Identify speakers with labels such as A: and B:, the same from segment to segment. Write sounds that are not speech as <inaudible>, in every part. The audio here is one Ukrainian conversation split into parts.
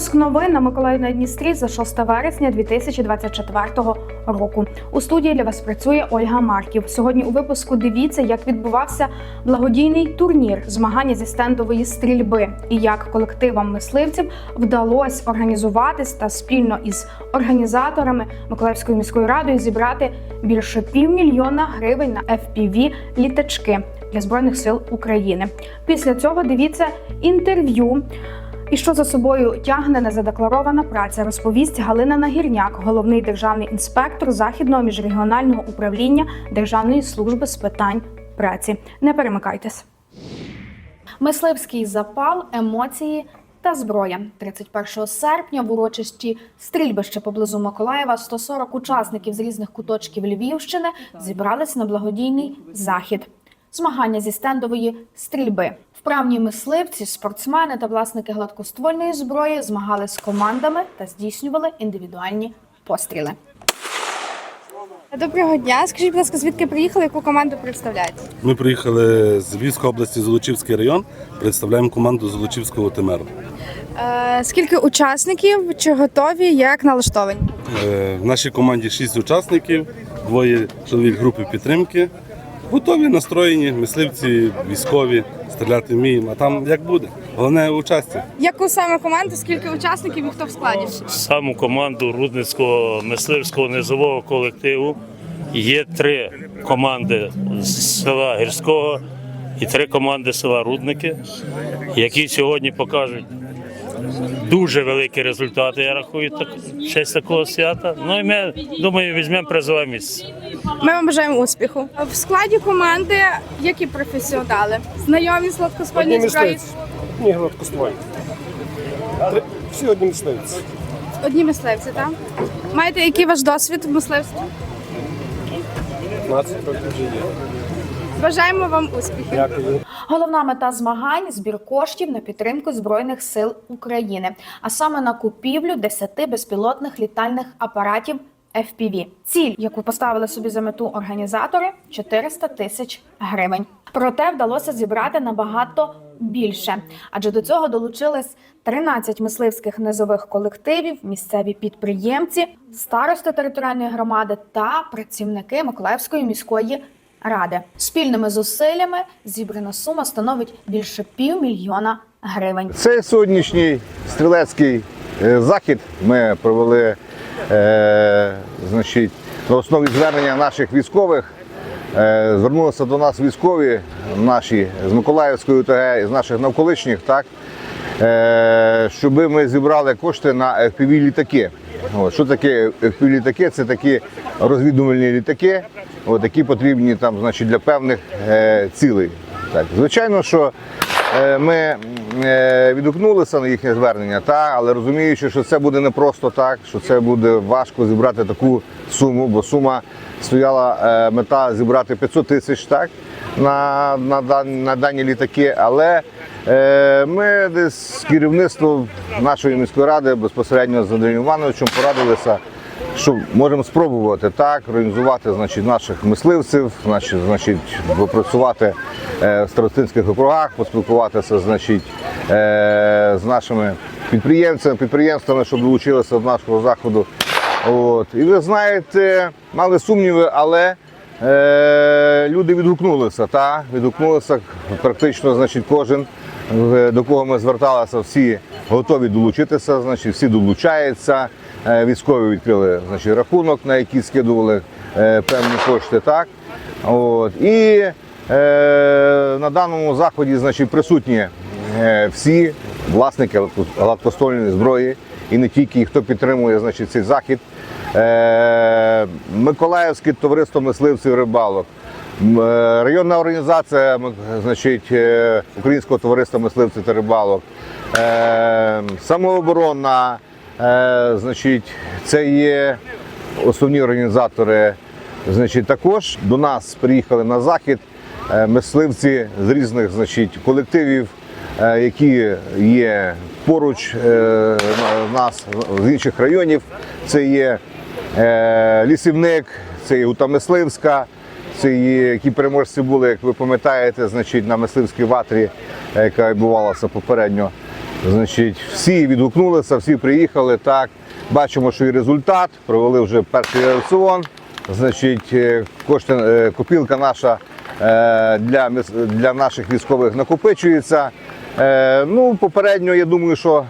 A: Випуск новин на Миколаїв на Дністрі за 6 вересня 2024 року. У студії для вас працює Ольга Марків. Сьогодні у випуску дивіться, як відбувався благодійний турнір змагання зі стендової стрільби і як колективам мисливців вдалося організуватись та спільно із організаторами Миколаївською міською радою зібрати більше півмільйона гривень на fpv літачки для збройних сил України. Після цього дивіться інтерв'ю. І що за собою тягне незадекларована праця, розповість Галина Нагірняк, головний державний інспектор західного міжрегіонального управління Державної служби з питань праці. Не перемикайтесь. Мисливський запал, емоції та зброя. 31 серпня в урочисті стрільбище поблизу Миколаєва 140 учасників з різних куточків Львівщини зібрались на благодійний захід. Змагання зі стендової стрільби. Вправні мисливці, спортсмени та власники гладкоствольної зброї змагались з командами та здійснювали індивідуальні постріли.
B: Доброго дня. Скажіть, будь ласка, звідки приїхали, яку команду представляєте?
C: Ми приїхали з Львівської області, Золочівський район. Представляємо команду Золочівського ТМР.
B: Е, скільки учасників? Чи готові? Як налаштовані?
C: Е, В нашій команді шість учасників, двоє чоловік групи підтримки. Готові, настроєні, мисливці, військові, стріляти вміємо. А там як буде? Головне участі.
B: Яку саме команду? Скільки учасників і хто в складі?
D: саму команду Рудницького мисливського низового колективу. Є три команди з села Гірського і три команди села Рудники, які сьогодні покажуть дуже великі результати. Я рахую так, в честь такого свята. Ну і ми думаю, візьмемо призове місце.
B: Ми вам бажаємо успіху. В складі команди які професіонали? Знайомі з гладкоствольної зброї?
E: Ні, гладкоствольні. Всі одні мисливці.
B: Одні мисливці, так? Маєте який ваш досвід в мисливстві?
E: 15 років вже є.
B: Бажаємо вам успіхів.
E: Дякую.
A: Головна мета змагань збір коштів на підтримку збройних сил України, а саме на купівлю 10 безпілотних літальних апаратів FPV. Ціль, яку поставили собі за мету організатори 400 тисяч гривень. Проте вдалося зібрати набагато більше, адже до цього долучились 13 мисливських низових колективів, місцеві підприємці, старости територіальної громади та працівники Миколаївської міської ради. Спільними зусиллями зібрана сума становить більше півмільйона гривень.
F: Цей сьогоднішній стрілецький е, захід ми провели е, значить, на основі звернення наших військових. Е, звернулися до нас військові наші з Миколаївської ОТГ, з наших навколишніх, так, е, щоб ми зібрали кошти на FPV-літаки. От, що таке FPV-літаки? Це такі розвідувальні літаки, от, які потрібні там, значить, для певних е, цілей. Так, звичайно, що Е, Ми е, відгукнулися на їхнє звернення, та, але розуміючи, що це буде не просто так, що це буде важко зібрати таку суму, бо сума стояла е, мета зібрати 500 тисяч так, на, на, на дані літаки. Але е, ми десь з керівництвом нашої міської ради безпосередньо з Андрієм Івановичем порадилися що можемо спробувати так організувати значить, наших мисливців, значить, значить, попрацювати е, в старостинських округах, поспілкуватися значить, е, з нашими підприємцями, підприємствами, щоб долучилися до нашого заходу. От. І ви знаєте, мали сумніви, але е, люди відгукнулися, та? відгукнулися практично значить, кожен, е, до кого ми зверталися, всі готові долучитися, значить, всі долучаються. Е, Військові відкрили значить, рахунок, на який скидували е, певні кошти. Так? От. І е, на даному заході значить, присутні е, всі власники гладкоствольної зброї і не тільки, і хто підтримує значить, цей захід. Е, Миколаївське товариство мисливців рибалок. Районна організація значить, Українського товариства мисливців та рибалок, самооборона, е, значить, це є основні організатори. Значить, також до нас приїхали на захід е, мисливці з різних значить, колективів, е, які є поруч е, на- нас з інших районів. Це є е, лісівник, це є Утамисливська, це є, які переможці були, як ви пам'ятаєте, значить, на мисливській ватрі, е, яка відбувалася попередньо. Значить, всі відгукнулися, всі приїхали. Так, бачимо, що і результат. Провели вже перший раціон. Значить, е, кошти, е, копілка наша е, для, для наших військових накопичується. Ну, попередньо, я думаю, що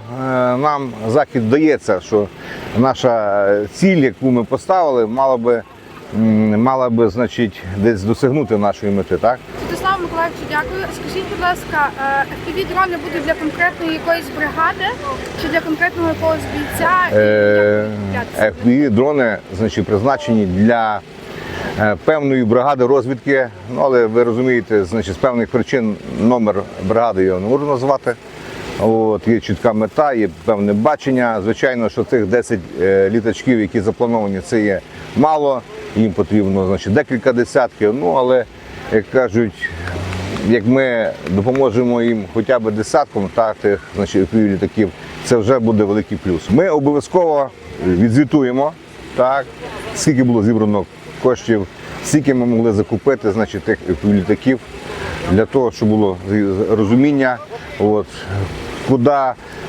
F: нам захід вдається, що наша ціль, яку ми поставили, мала би, мала би значить, десь досягнути нашої мети. Так?
B: Миколаївичу, дякую. Скажіть, будь ласка, fpv дрони будуть для конкретної якоїсь бригади чи для конкретного якогось бійця?
F: Е? FPV дрони значить, призначені для е, певної бригади розвідки. Ну, але ви розумієте, значить, з певних причин номер бригади його не можу назвати. От, є чітка мета, є певне бачення. Звичайно, що цих 10 е, літачків, які заплановані, це є мало. Їм потрібно значить, декілька десятків. Ну, але, як кажуть, як ми допоможемо їм хоча б десятком так, тих значить, літаків, це вже буде великий плюс. Ми обов'язково відзвітуємо, так, скільки було зібрано коштів, скільки ми могли закупити значить, тих літаків, для того, щоб було розуміння, от, куди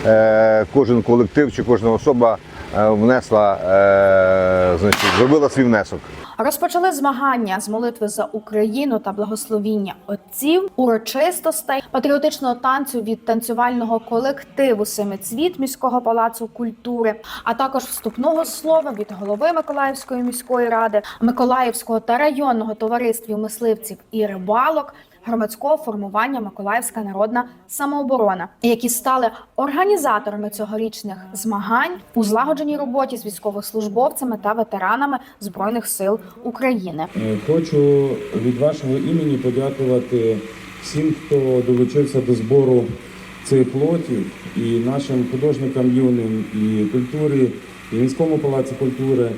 F: е, кожен колектив чи кожна особа е, внесла, е, значить, зробила свій внесок.
A: Розпочали змагання з молитви за Україну та благословіння отців, урочистостей, патріотичного танцю від танцювального колективу Семицвіт міського палацу культури, а також вступного слова від голови Миколаївської міської ради, Миколаївського та районного товариствів мисливців і рибалок. Громадського формування Миколаївська народна самооборона, які стали організаторами цьогорічних змагань у злагодженій роботі з військовослужбовцями та ветеранами збройних сил України.
G: Е, Хочу від вашого імені подякувати всім, хто долучився до збору цих лотів, і нашим художникам юним, і культурі, і міському палаці культури.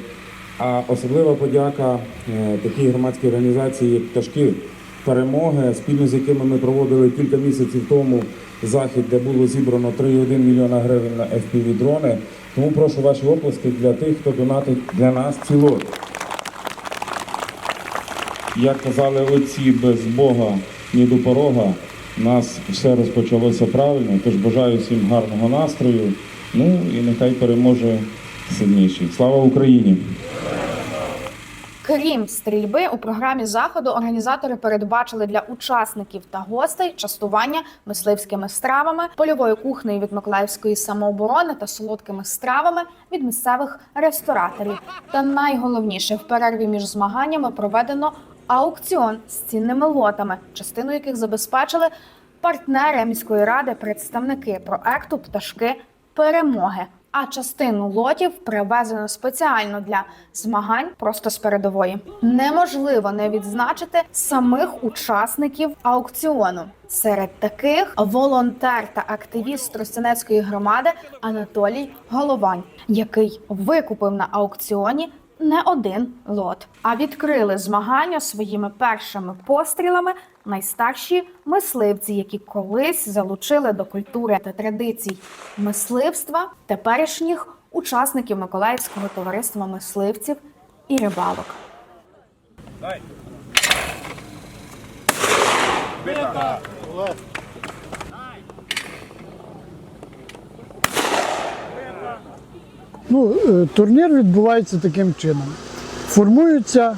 G: А особлива подяка е, такій громадській організації, як пташки перемоги, спільно з якими ми проводили кілька місяців тому захід, де було зібрано 3,1 мільйона гривень на fpv дрони. Тому прошу ваші оплески для тих, хто донатить для нас ці лоти. Як казали отці, без Бога ні до порога. У нас все розпочалося правильно, тож бажаю всім гарного настрою. Ну і нехай переможе сильніший. Слава Україні!
A: Крім стрільби, у програмі заходу організатори передбачили для учасників та гостей частування мисливськими стравами, польовою кухнею від Миколаївської самооборони та солодкими стравами від місцевих рестораторів. Та найголовніше в перерві між змаганнями проведено аукціон з цінними лотами, частину яких забезпечили партнери міської ради, представники проекту Пташки перемоги. А частину лотів привезено спеціально для змагань просто з передової. Неможливо не відзначити самих учасників аукціону. Серед таких волонтер та активіст Тростянецької громади Анатолій Головань, який викупив на аукціоні не один лот, а відкрили змагання своїми першими пострілами найстарші мисливці, які колись залучили до культури та традицій мисливства теперішніх учасників Миколаївського товариства мисливців і рибалок.
H: Ну, е, турнір відбувається таким чином. Формуються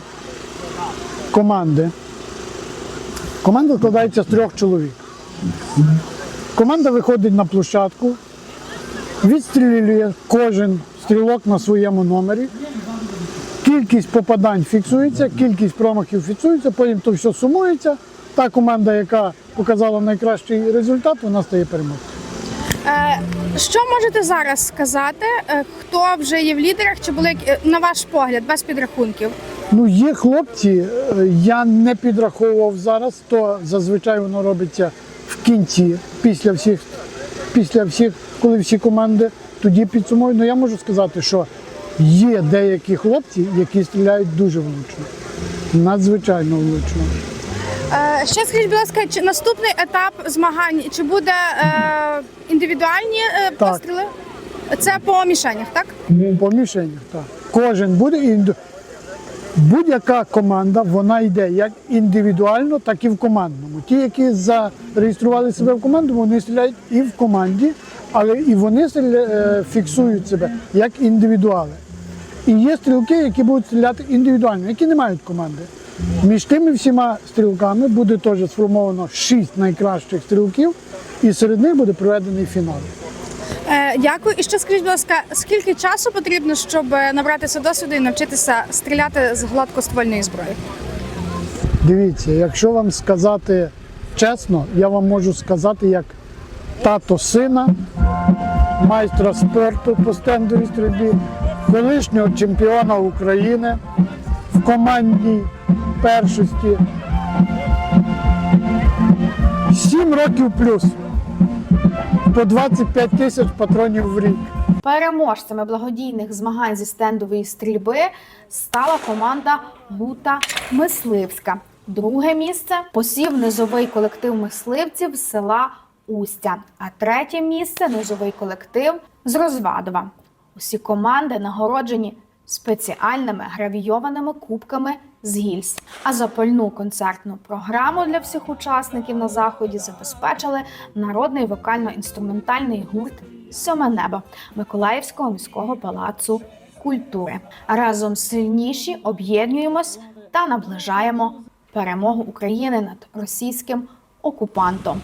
H: команди. Команда складається з трьох чоловік. Команда виходить на площадку, відстрілює кожен стрілок на своєму номері. Кількість попадань фіксується, кількість промахів фіксується, потім то все сумується. Та команда, яка показала найкращий результат, вона стає переможцем.
B: Е, Що можете зараз сказати? е, Хто вже є в лідерах? Чи були е, на ваш погляд без підрахунків?
H: Ну, є хлопці, я не підраховував зараз, то зазвичай воно робиться в кінці, після всіх, після всіх, коли всі команди тоді підсумують. Ну я можу сказати, що є деякі хлопці, які стріляють дуже влучно, надзвичайно влучно.
B: Е, Ще скажіть, будь ласка, чи наступний етап змагань чи буде е, індивідуальні е,
H: Так.
B: постріли? Це по мішенях, так?
H: По мішенях, так. Кожен буде інду- Будь-яка команда вона йде як індивідуально, так і в командному. Ті, які зареєстрували себе в команду, вони стріляють і в команді, але і вони стріля- е, фіксують себе як індивідуали. І є стрілки, які будуть стріляти індивідуально, які не мають команди. Між тими всіма стрілками буде теж сформовано шість найкращих стрілків, і серед них буде проведений фінал.
B: Е, дякую. І ще скажіть, будь ласка, скільки часу потрібно, щоб е, набратися досвіду і навчитися стріляти з гладкоствольної зброї?
H: Дивіться, якщо вам сказати чесно, я вам можу сказати як тато сина, майстра спорту по стендовій стрільбі, колишнього чемпіона України в командній першості. Сім років плюс. По 25 тисяч патронів в рік.
A: Переможцями благодійних змагань зі стендової стрільби стала команда Гута Мисливська. Друге місце посів низовий колектив мисливців села Устя. А третє місце низовий колектив з Розвадова. Усі команди нагороджені спеціальними гравійованими кубками з гільз. А запальну концертну програму для всіх учасників на заході забезпечили народний вокально-інструментальний гурт Сьоме небо Миколаївського міського палацу культури. Разом сильніші об'єднуємось та наближаємо перемогу України над російським окупантом.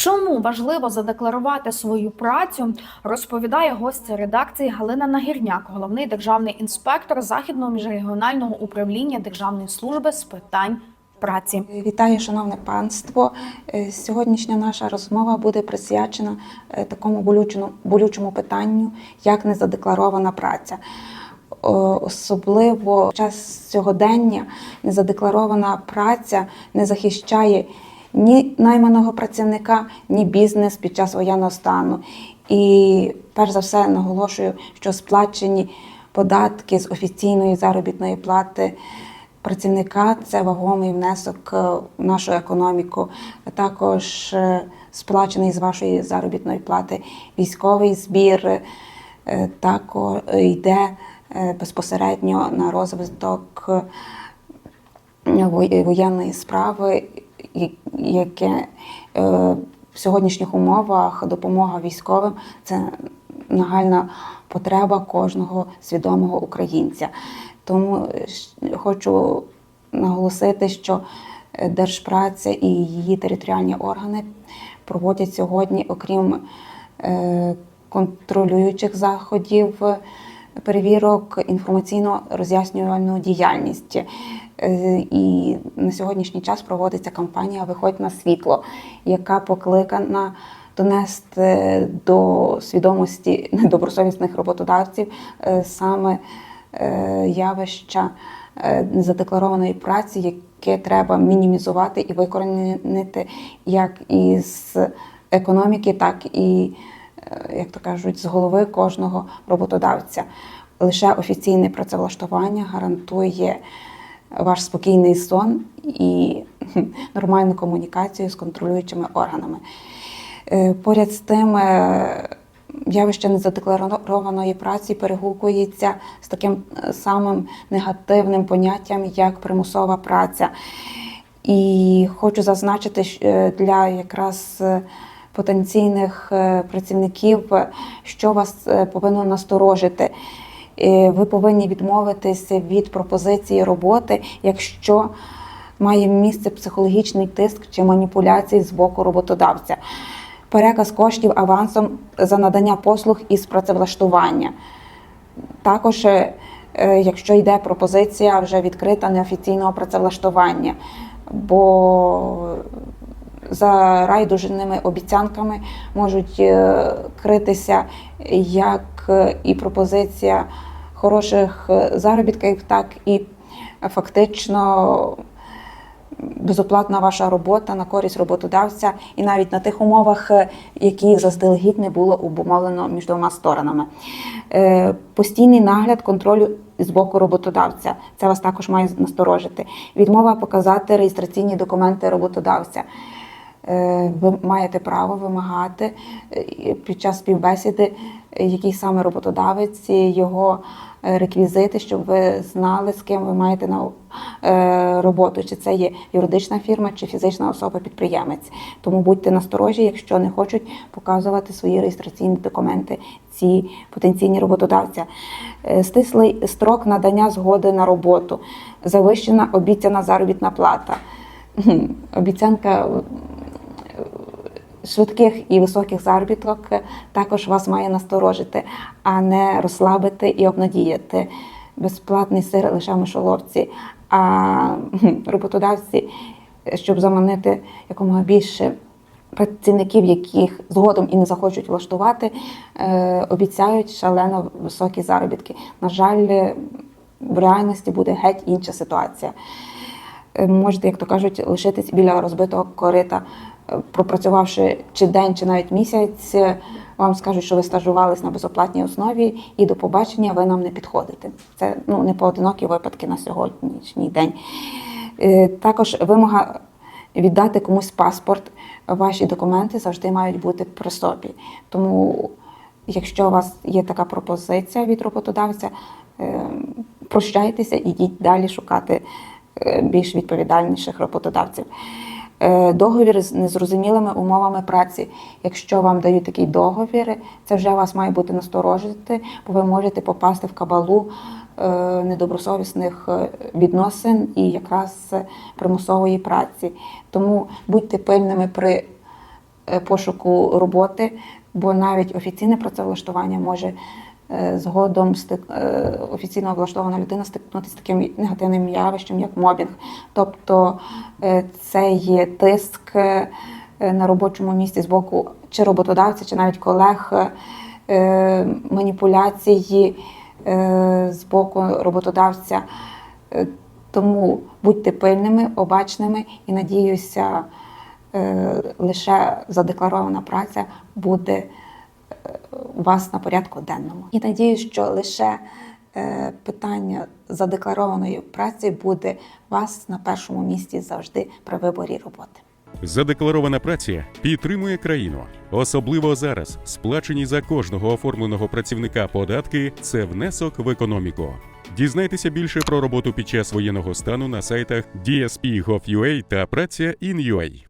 A: Чому важливо задекларувати свою працю, розповідає гостя редакції Галина Нагірняк, головний державний інспектор Західного міжрегіонального управління Державної служби з питань праці.
I: Вітаю, шановне панство. Е, Сьогоднішня наша розмова буде присвячена е, такому болючому, болючому питанню, як незадекларована праця. Особливо в час сьогодення незадекларована праця не захищає ні найманого працівника, ні бізнес під час воєнного стану. І перш за все наголошую, що сплачені податки з офіційної заробітної плати працівника це вагомий внесок е, в нашу економіку. Також е, сплачений з вашої заробітної плати військовий збір е, також йде безпосередньо на розвиток воєнної справи, яке е, в сьогоднішніх умовах допомога військовим це нагальна потреба кожного свідомого українця. Тому е, хочу наголосити, що е, Держпраця і її територіальні органи проводять сьогодні, окрім контролюючих заходів, перевірок інформаційно-роз'яснювальну діяльність. Е, І на сьогоднішній час проводиться кампанія Виходь на світло, яка покликана донести до свідомості недобросовісних роботодавців е, саме е, явища незадекларованої праці, яке треба мінімізувати і викорінити як із економіки, так і, як то кажуть, з голови кожного роботодавця. Лише офіційне працевлаштування гарантує ваш спокійний сон і <laughs> нормальну комунікацію з контролюючими органами. Е, Поряд з тим, е, явище незадекларованої праці перегукується з таким е, самим негативним поняттям, як примусова праця. І хочу зазначити що, для якраз потенційних е, працівників, е, що вас е, повинно насторожити. Ви повинні відмовитися від пропозиції роботи, якщо має місце психологічний тиск чи маніпуляції з боку роботодавця, переказ коштів авансом за надання послуг із працевлаштування. Також, якщо йде пропозиція вже відкрита неофіційного працевлаштування, бо за райдужними обіцянками можуть е, критися як е, і пропозиція хороших е, заробітків, так і фактично безоплатна ваша робота на користь роботодавця, і навіть на тих умовах, які заздалегідь не було обумовлено між двома сторонами. Постійний нагляд контролю з боку роботодавця. Це вас також має насторожити. Відмова показати реєстраційні документи роботодавця. Е, Ви маєте право вимагати е, під час співбесіди, е, який саме роботодавець, його реквізити, щоб ви знали, з ким ви маєте на роботу, чи це є юридична фірма, чи фізична особа-підприємець. Тому будьте насторожі, якщо не хочуть показувати свої реєстраційні документи ці потенційні роботодавця. Стислий строк надання згоди на роботу, завищена обіцяна заробітна плата. Обіцянка швидких і високих заробіток також вас має насторожити, а не розслабити і обнадіяти. Безплатний сир лише в мишоловці, а роботодавці, щоб заманити якомога більше працівників, яких згодом і не захочуть влаштувати, е, обіцяють шалено високі заробітки. На жаль, е, в реальності буде геть інша ситуація. Е, Можете, як то кажуть, лишитись біля розбитого корита, Е, пропрацювавши чи день, чи навіть місяць, е, вам скажуть, що ви стажувались на безоплатній основі, і до побачення ви нам не підходите. Це ну не поодинокі випадки на сьогоднішній день. Також вимога віддати комусь паспорт. Ваші документи завжди мають бути при собі. Тому, якщо у вас є така пропозиція від роботодавця, прощайтеся, ідіть далі шукати більш відповідальніших роботодавців. Е, Договір з незрозумілими умовами праці. Якщо вам дають такий договір, це вже вас має бути насторожити, бо ви можете попасти в кабалу е, недобросовісних е, відносин і якраз е, примусової праці. Тому будьте пильними при е, пошуку роботи, бо навіть офіційне працевлаштування може е, згодом стик, е, офіційно влаштована людина стикнутися з таким негативним явищем, як мобінг. Тобто е, це є тиск е, на робочому місці з боку чи роботодавця, чи навіть колег, е, маніпуляції е, з боку роботодавця. Е, Тому будьте пильними, обачними і надіюся, е, лише задекларована праця буде е, у вас на порядку денному. І надіюсь, що лише е, питання задекларованої праці буде вас на першому місці завжди при виборі роботи.
J: Задекларована праця підтримує країну. Особливо зараз сплачені за кожного оформленого працівника податки це внесок в економіку. Дізнайтеся більше про роботу під час воєнного стану на сайтах DSP.gov.ua та Праця.in.ua.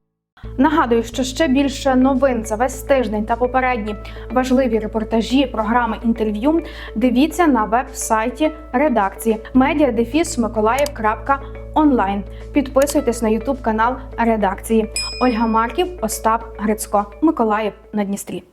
A: Нагадую, що ще більше новин за весь тиждень та попередні важливі репортажі, програми інтерв'ю. Дивіться на веб-сайті редакції media.defis.mikolaev.online. Підписуйтесь на Ютуб канал редакції. Ольга Марків, Остап Грицько, Миколаїв на Дністрі.